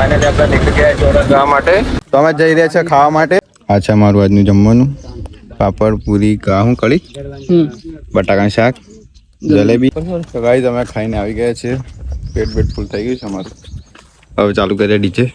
Finally આપણે નીકળી ગયા છે ઓર્ડર માટે. તો અમે જઈ રહ્યા છે ખાવા માટે. આ છે અમારું આજનું જમવાનું. પાપડ પૂરી કાહું કળી બટાકાનું શાક જલેબી. તો ગાઈ અમે ખાઈને આવી ગયા છે પેટ પેટ ફૂલ થઈ ગયું છે અમારું. હવે ચાલુ કરીએ ડીજે.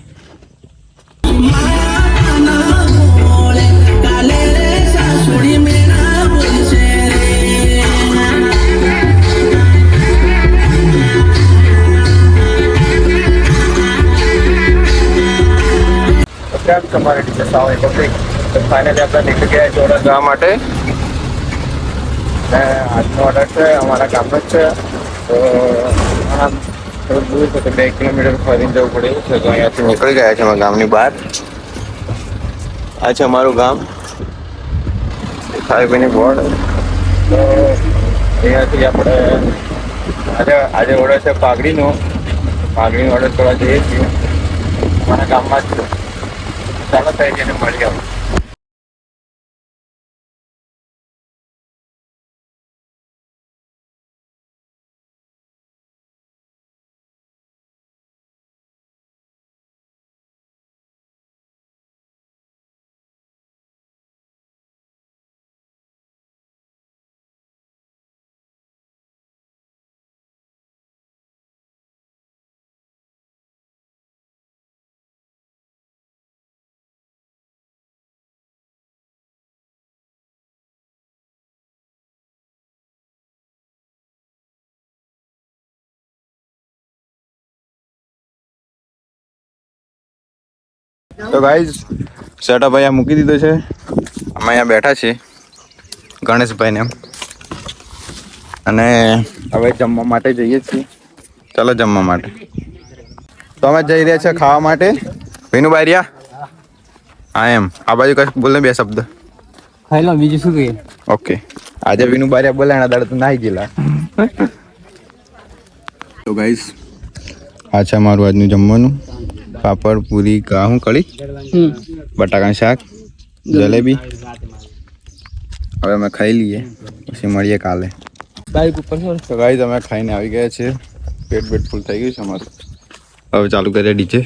તમારે ટીચર સાવ તો ફાઇનલી આપણે નીકળી ગયા છે ઓર્ડર જવા માટે. આજનો ઓર્ડર છે, અમારા ગામનો જ છે. તો આમ થોડું દૂર બે કિલોમીટર ફરીને જવું પડે છે, તો અહીંયાથી નીકળી ગયા છે અમારા ગામની બહાર. આ છે અમારું ગામ. સાહેબની બોર્ડ. તો અહીંયાથી આપણે આજે આજે ઓર્ડર છે પાઘડીનો. પાઘડીનો ઓર્ડર કરવા જઈએ છીએ. અમારા ગામમાં જ છે ચાલો તો ગાઈઝ સેટઅપ અહીંયા મૂકી દીધો છે. અમે અહીંયા બેઠા છીએ ગણેશભાઈને એમ. અને હવે જમવા માટે જઈએ છીએ. ચાલો જમવા માટે. તો અમે જઈ રહ્યા છીએ ખાવા માટે. વિનુ બારિયા હા એમ. આ બાજુ કશું બોલે બે શબ્દ. હેલો બીજું શું કહીએ? ઓકે આજે વિનુ બારિયા બોલે એના દાડે તો નાહી ગયેલા. તો ગાઈઝ આ છે અમારું આજનું જમવાનું. પાપડ પૂરી કાહું કળી બટાકાનું શાક જલેબી. હવે અમે ખાઈ લઈએ પછી મળીએ કાલે. બાઈક ઉપર તો ગાઈ તમે ખાઈને આવી ગયા છે પેટ પેટ ફૂલ થઈ ગયું છે અમારું. હવે ચાલુ કરીએ ડીજે.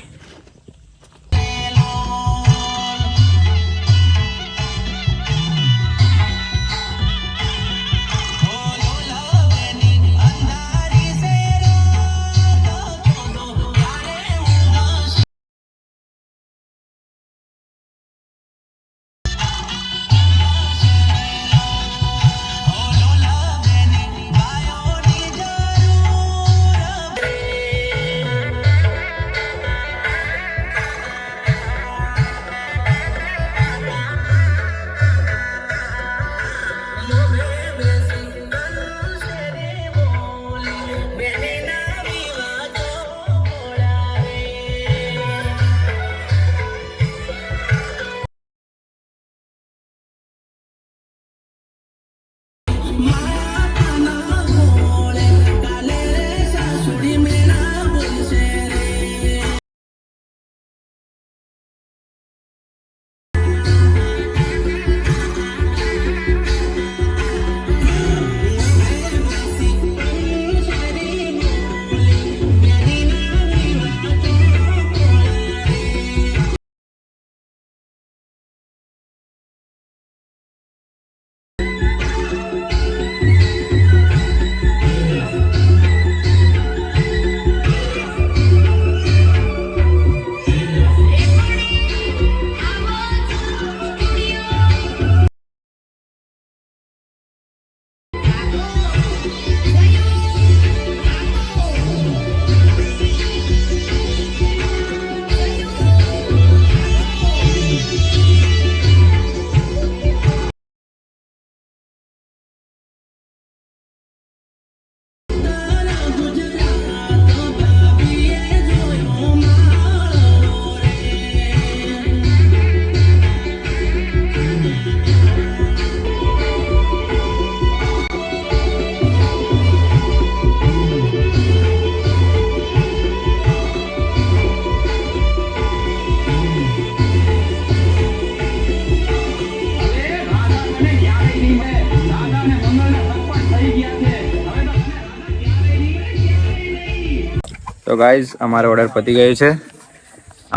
તો ગાઈઝ અમારો ઓર્ડર પતી ગયો છે.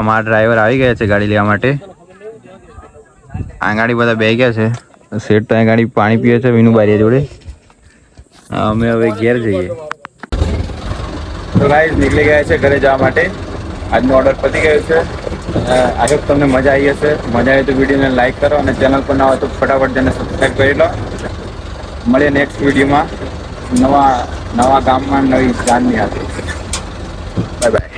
અમારા ડ્રાઈવર આવી ગયા છે ગાડી લેવા માટે. આંગાડી બધા બે ગયા છે. શેઠ તો આંગાડી પાણી પીએ છે, વિનુ બારીયા જોડે. અમે હવે ઘેર જઈએ. તો ગાઈઝ નીકળી ગયા છે ઘરે જવા માટે. આજનો ઓર્ડર પતી ગયો છે. આઈ તમને મજા આવી હશે. મજા આવી તો વિડીયોને લાઈક કરો અને ચેનલ પર ના હોય તો ફટાફટ તેને સબસ્ક્રાઈબ કરી લો. મળીએ નેક્સ્ટ વિડીયોમાં નવા નવા ગામમાં નવી જાનની હાથે Bye bye.